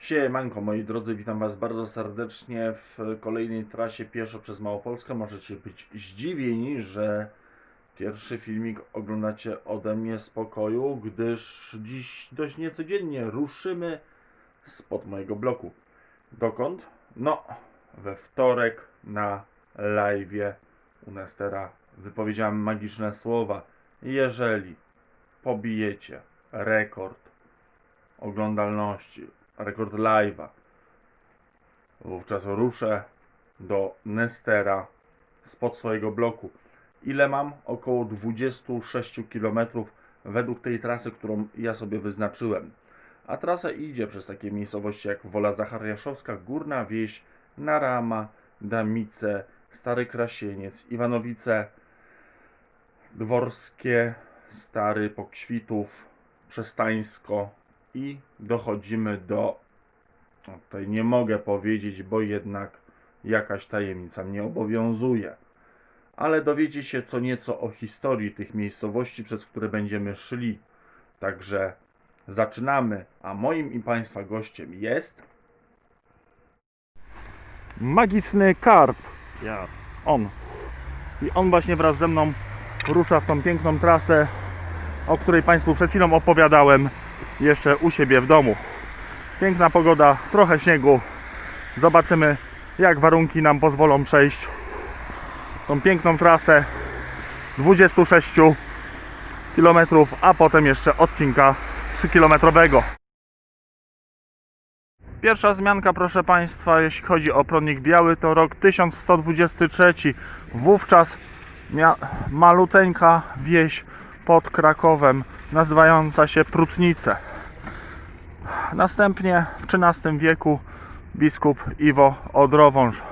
Siemanko moi drodzy, witam Was bardzo serdecznie w kolejnej trasie pieszo przez Małopolskę. Możecie być zdziwieni, że pierwszy filmik oglądacie ode mnie z pokoju, gdyż dziś dość niecodziennie ruszymy spod mojego bloku. Dokąd? No, we wtorek na live'ie u Nestera wypowiedziałem magiczne słowa. Jeżeli pobijecie rekord oglądalności, rekord live'a. Wówczas ruszę do Nestera spod swojego bloku. Ile mam? Około 26 km według tej trasy, którą ja sobie wyznaczyłem. A trasa idzie przez takie miejscowości jak Wola Zachariaszowska, Górna Wieś, Narama, Damice, Stary Krasieniec, Iwanowice, Dworskie, Stary Pokwitów, Przestańsko i dochodzimy do. Tutaj nie mogę powiedzieć, bo jednak jakaś tajemnica mnie obowiązuje. Ale dowiecie się co nieco o historii tych miejscowości, przez które będziemy szli. Także zaczynamy, a moim i Państwa gościem jest. Magiczny karp. Ja. On. I on właśnie wraz ze mną rusza w tą piękną trasę, o której Państwu przed chwilą opowiadałem jeszcze u siebie w domu. Piękna pogoda, trochę śniegu. Zobaczymy, jak warunki nam pozwolą przejść tą piękną trasę 26 km, a potem jeszcze odcinka 3-kilometrowego. Pierwsza zmianka, proszę Państwa, jeśli chodzi o prądnik biały, to rok 1123. Wówczas maluteńka wieś pod Krakowem, nazywająca się Prutnice. Następnie w XIII wieku biskup Iwo Odrowąż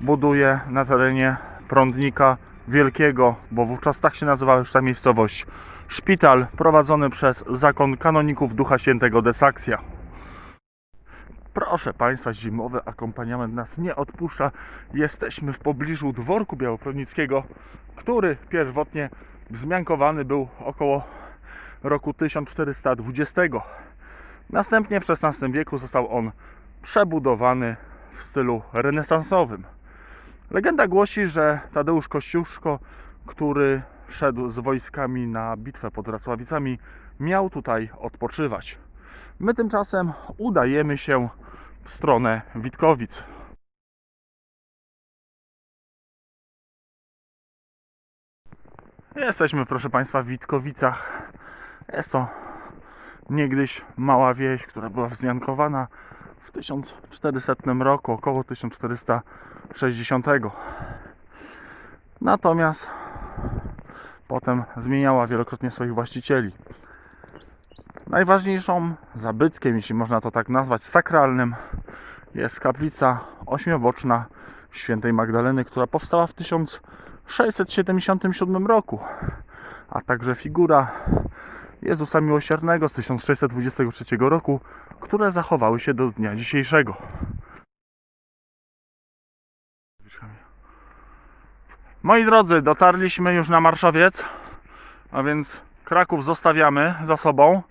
buduje na terenie prądnika wielkiego, bo wówczas tak się nazywała już ta miejscowość, szpital prowadzony przez zakon kanoników Ducha Świętego de Saksja. Proszę Państwa, zimowy akompaniament nas nie odpuszcza. Jesteśmy w pobliżu dworku białoprodnickiego, który pierwotnie wzmiankowany był około roku 1420. Następnie w XVI wieku został on przebudowany w stylu renesansowym. Legenda głosi, że Tadeusz Kościuszko, który szedł z wojskami na bitwę pod Racławicami, miał tutaj odpoczywać. My tymczasem udajemy się w stronę Witkowic. Jesteśmy, proszę Państwa, w Witkowicach. Jest to niegdyś mała wieś, która była wzmiankowana w 1400 roku, około 1460. Natomiast potem zmieniała wielokrotnie swoich właścicieli. Najważniejszą zabytkiem, jeśli można to tak nazwać, sakralnym jest kaplica ośmioboczna świętej Magdaleny, która powstała w 1677 roku, a także figura Jezusa Miłosiernego z 1623 roku, które zachowały się do dnia dzisiejszego. Moi drodzy, dotarliśmy już na Marszowiec, a więc Kraków zostawiamy za sobą,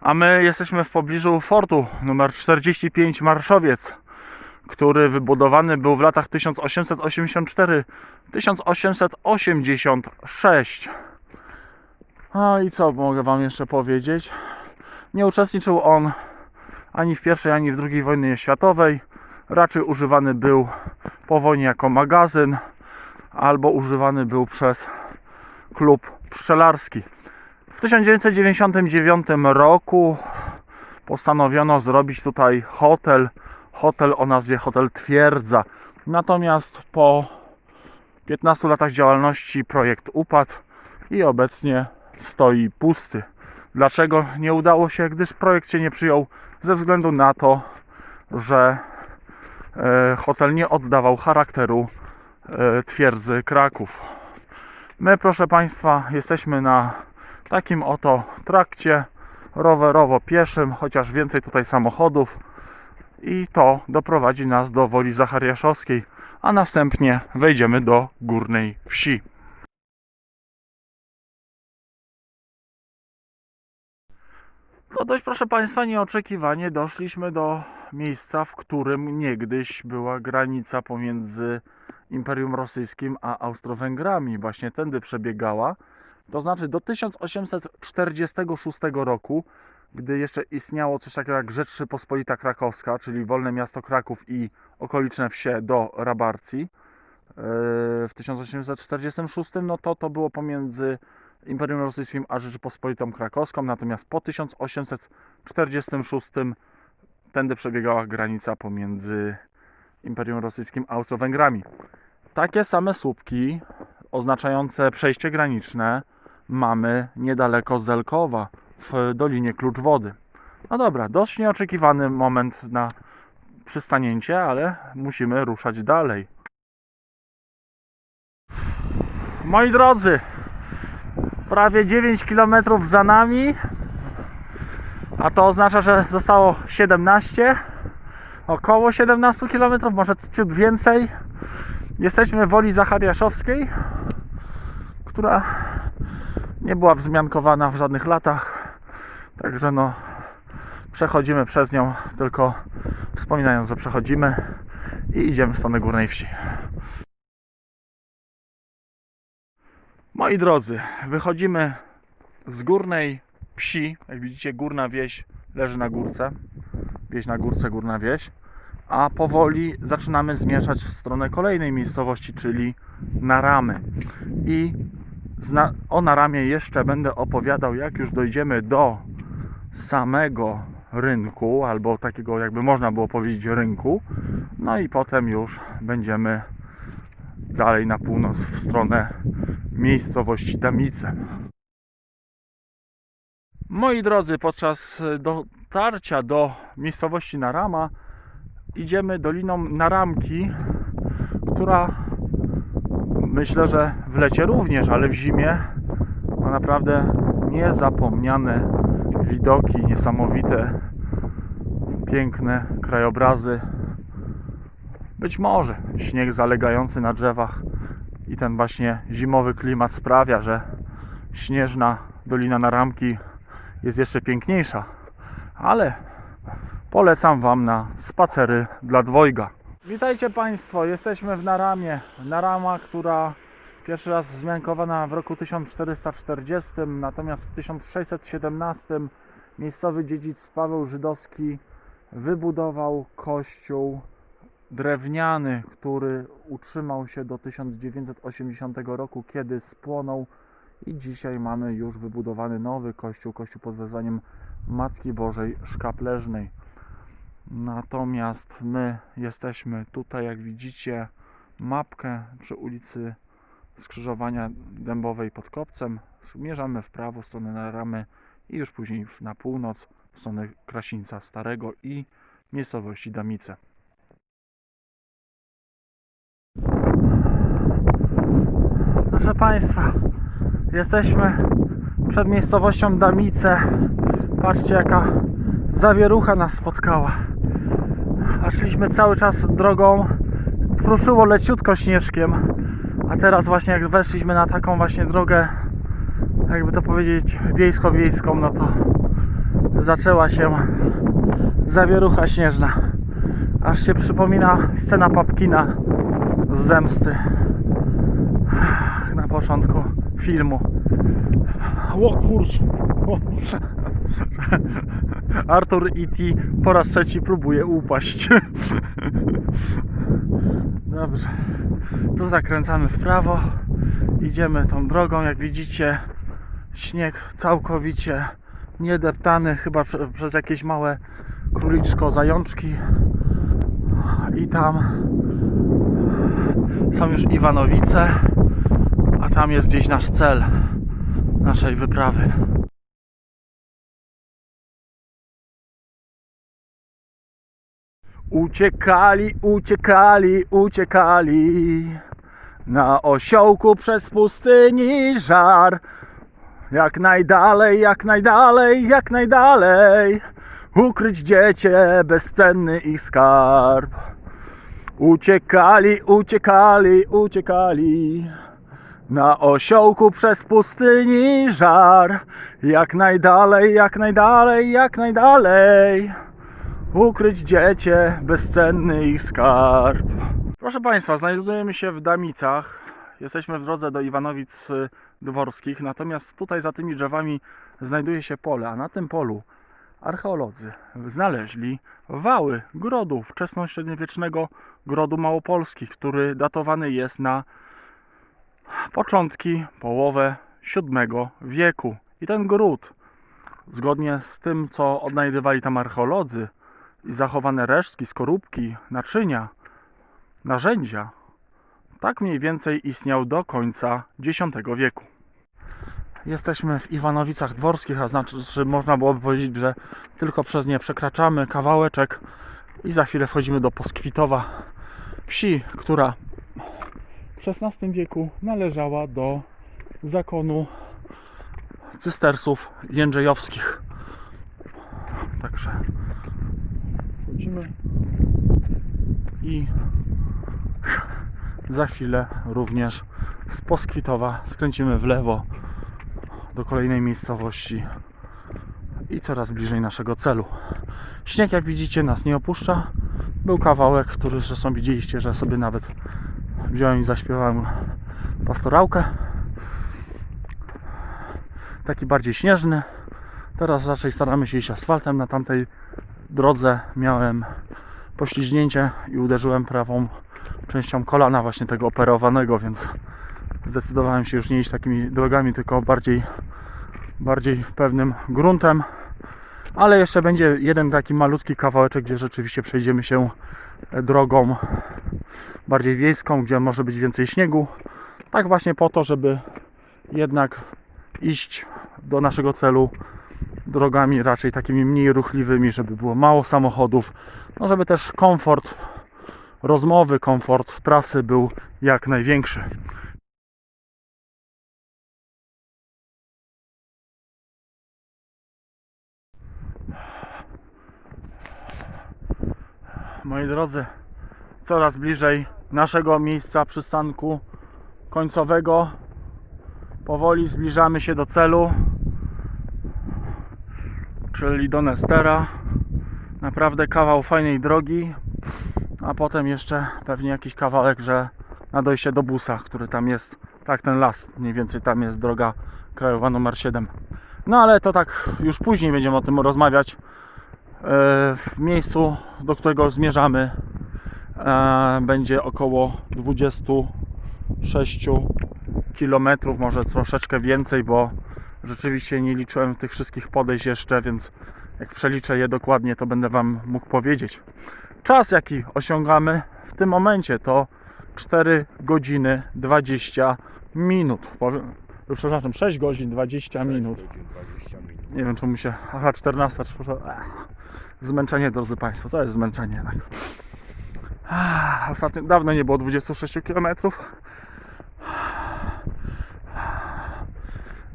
a my jesteśmy w pobliżu fortu numer 45 Marszowiec, który wybudowany był w latach 1884-1886. A i co mogę Wam jeszcze powiedzieć? Nie uczestniczył on ani w pierwszej, ani w drugiej wojnie światowej. Raczej używany był po wojnie jako magazyn albo używany był przez klub pszczelarski. W 1999 roku postanowiono zrobić tutaj hotel, hotel o nazwie Hotel Twierdza. Natomiast po 15 latach działalności projekt upadł i obecnie stoi pusty. Dlaczego nie udało się? Gdyż projekt się nie przyjął ze względu na to, że e, hotel nie oddawał charakteru e, twierdzy Kraków. My, proszę Państwa, jesteśmy na takim oto trakcie rowerowo-pieszym, chociaż więcej tutaj samochodów i to doprowadzi nas do Woli Zachariaszowskiej, a następnie wejdziemy do Górnej Wsi. No dość proszę Państwa, nieoczekiwanie doszliśmy do miejsca, w którym niegdyś była granica pomiędzy Imperium Rosyjskim a Austro-Węgrami. Właśnie tędy przebiegała. To znaczy do 1846 roku, gdy jeszcze istniało coś takiego jak Rzeczpospolita Krakowska, czyli Wolne Miasto Kraków i okoliczne wsie do Rabarcji. Yy, W 1846 no to to było pomiędzy Imperium Rosyjskim a Rzeczypospolitą Krakowską, natomiast po 1846 tędy przebiegała granica pomiędzy Imperium Rosyjskim a Austro-Węgrami. Takie same słupki oznaczające przejście graniczne mamy niedaleko Zelkowa w Dolinie Klucz Wody. No dobra, dość nieoczekiwany moment na przystanięcie, ale musimy ruszać dalej. Moi drodzy, prawie 9 km za nami, a to oznacza, że zostało 17, około 17 km, może ciut więcej. Jesteśmy w Woli Zachariaszowskiej, która nie była wzmiankowana w żadnych latach, także no przechodzimy przez nią, tylko wspominając, że przechodzimy i idziemy w stronę Górnej Wsi. Moi drodzy, wychodzimy z górnej wsi. Jak widzicie, górna wieś leży na górce. Wieś na górce, górna wieś. A powoli zaczynamy zmierzać w stronę kolejnej miejscowości, czyli Naramy. I o Naramie jeszcze będę opowiadał, jak już dojdziemy do samego rynku, albo takiego, jakby można było powiedzieć, rynku. No i potem już będziemy dalej na północ w stronę miejscowości Damice. Moi drodzy, podczas dotarcia do miejscowości Narama idziemy doliną Naramki, która myślę, że w lecie również, ale w zimie ma naprawdę niezapomniane widoki, niesamowite, piękne krajobrazy. Być może śnieg zalegający na drzewach i ten właśnie zimowy klimat sprawia, że śnieżna Dolina Naramki jest jeszcze piękniejsza. Ale polecam Wam na spacery dla dwojga. Witajcie Państwo, jesteśmy w Naramie. Narama, która pierwszy raz wzmiankowana w roku 1440, natomiast w 1617 miejscowy dziedzic Paweł Żydowski wybudował kościół drewniany, który utrzymał się do 1980 roku, kiedy spłonął i dzisiaj mamy już wybudowany nowy kościół, kościół pod wezwaniem Matki Bożej Szkapleżnej. Natomiast my jesteśmy tutaj, jak widzicie, mapkę przy ulicy skrzyżowania Dębowej pod Kopcem. Zmierzamy w prawo, w stronę Naramy i już później na północ, w stronę Krasińca Starego i miejscowości Damice. Proszę Państwa, jesteśmy przed miejscowością Damice. Patrzcie, jaka zawierucha nas spotkała. A szliśmy cały czas drogą, pruszyło leciutko śnieżkiem, a teraz właśnie jak weszliśmy na taką właśnie drogę, jakby to powiedzieć, wiejsko-wiejską, no to zaczęła się zawierucha śnieżna. Aż się przypomina scena Papkina z Zemsty początku filmu. O kurczę. O. Arthur E.T. po raz trzeci próbuje upaść. Dobrze. Tu zakręcamy w prawo. Idziemy tą drogą. Jak widzicie, śnieg całkowicie niedeptany, chyba prze, przez jakieś małe króliczko, zajączki. I tam są już Iwanowice, tam jest gdzieś nasz cel naszej wyprawy. Uciekali, uciekali, uciekali na osiołku przez pustyni żar. Jak najdalej, jak najdalej, jak najdalej, ukryć dziecię bezcenny ich skarb. Uciekali, uciekali, uciekali Na osiołku przez pustyni żar. Jak najdalej, jak najdalej, jak najdalej. Ukryć dziecię, bezcenny ich skarb. Proszę Państwa, znajdujemy się w Damicach. Jesteśmy w drodze do Iwanowic y, Dworskich, natomiast tutaj za tymi drzewami znajduje się pole, a na tym polu archeolodzy znaleźli wały grodu wczesnośredniowiecznego grodu małopolskich, który datowany jest na początki, połowę VII wieku. I ten gród, zgodnie z tym, co odnajdywali tam archeolodzy, i zachowane resztki, skorupki, naczynia, narzędzia, tak mniej więcej istniał do końca X wieku. Jesteśmy w Iwanowicach Dworskich, a znaczy, że można byłoby powiedzieć, że tylko przez nie przekraczamy kawałeczek i za chwilę wchodzimy do Poskwitowa, wsi, która XVI wieku należała do zakonu cystersów jędrzejowskich. Także wchodzimy i za chwilę również z Poskwitowa skręcimy w lewo do kolejnej miejscowości i coraz bliżej naszego celu. Śnieg, jak widzicie, nas nie opuszcza. Był kawałek, który zresztą widzieliście, że sobie nawet wziąłem i zaśpiewałem pastorałkę. Taki bardziej śnieżny. Teraz raczej staramy się iść asfaltem. Na tamtej drodze miałem poślizgnięcie i uderzyłem prawą częścią kolana właśnie tego operowanego, więc zdecydowałem się już nie iść takimi drogami, tylko bardziej, bardziej pewnym gruntem. Ale jeszcze będzie jeden taki malutki kawałeczek, gdzie rzeczywiście przejdziemy się drogą bardziej wiejską, gdzie może być więcej śniegu. Tak właśnie po to, żeby jednak iść do naszego celu drogami raczej takimi mniej ruchliwymi, żeby było mało samochodów, no żeby też komfort rozmowy, komfort trasy był jak największy. Moi drodzy, coraz bliżej naszego miejsca przystanku końcowego. Powoli zbliżamy się do celu, czyli do Nestera. Naprawdę kawał fajnej drogi, a potem jeszcze pewnie jakiś kawałek, że na dojście do busa, który tam jest, tak ten las, mniej więcej tam jest droga krajowa numer 7. No ale to tak już później będziemy o tym rozmawiać. E, W miejscu, do którego zmierzamy, e, będzie około 26 km, może troszeczkę więcej, bo rzeczywiście nie liczyłem tych wszystkich podejść jeszcze, więc jak przeliczę je dokładnie, to będę Wam mógł powiedzieć. Czas, jaki osiągamy w tym momencie, to 4 godziny 20 minut. Przepraszam, 6 godzin 20 minut. Nie wiem, czemu się. Aha, 14, przepraszam. Ech, Zmęczenie, drodzy Państwo, to jest zmęczenie. Ach, Ostatnio, dawno nie było 26 km.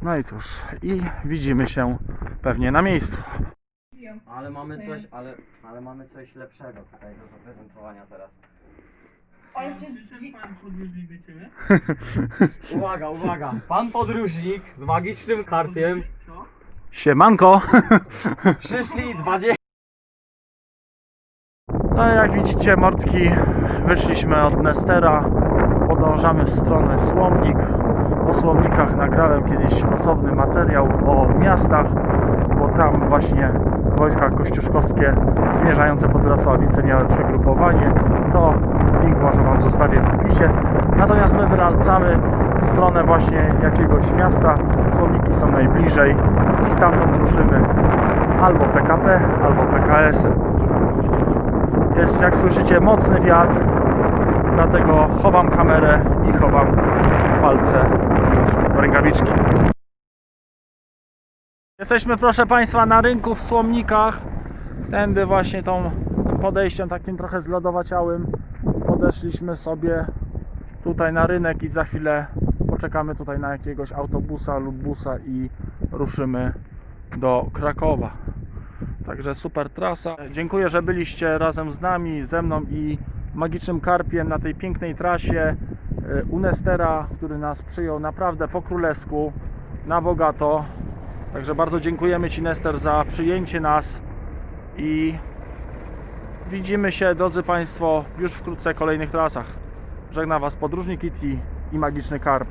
No i cóż, i widzimy się pewnie na miejscu. Ale mamy coś, ale, ale mamy coś lepszego tutaj do zaprezentowania teraz. Uwaga, uwaga! Pan podróżnik z magicznym karpiem Siemanko! przyszli 20 No jak widzicie, mordki, wyszliśmy od Nestera, podążamy w stronę Słomnik. O Słomnikach nagrałem kiedyś osobny materiał o miastach, tam właśnie wojska kościuszkowskie zmierzające pod Racławice miały przegrupowanie. To link może Wam zostawię w opisie. Natomiast my wracamy w stronę właśnie jakiegoś miasta. Słomniki są najbliżej i stamtąd ruszymy albo PKP, albo PKS-em. Jest, jak słyszycie, mocny wiatr, dlatego chowam kamerę i chowam palce już rękawiczki. Jesteśmy, proszę Państwa, na rynku w Słomnikach. Tędy właśnie tą podejściem takim trochę zlodowaciałym podeszliśmy sobie tutaj na rynek i za chwilę poczekamy tutaj na jakiegoś autobusa lub busa i ruszymy do Krakowa. Także super trasa. Dziękuję, że byliście razem z nami, ze mną i magicznym karpiem na tej pięknej trasie. y, u Nestera, który nas przyjął naprawdę po królewsku, na bogato. Także bardzo dziękujemy Ci Nester za przyjęcie nas i widzimy się, drodzy Państwo, już wkrótce w kolejnych trasach. Żegna Was podróżnik Kitty i Magiczny Karp.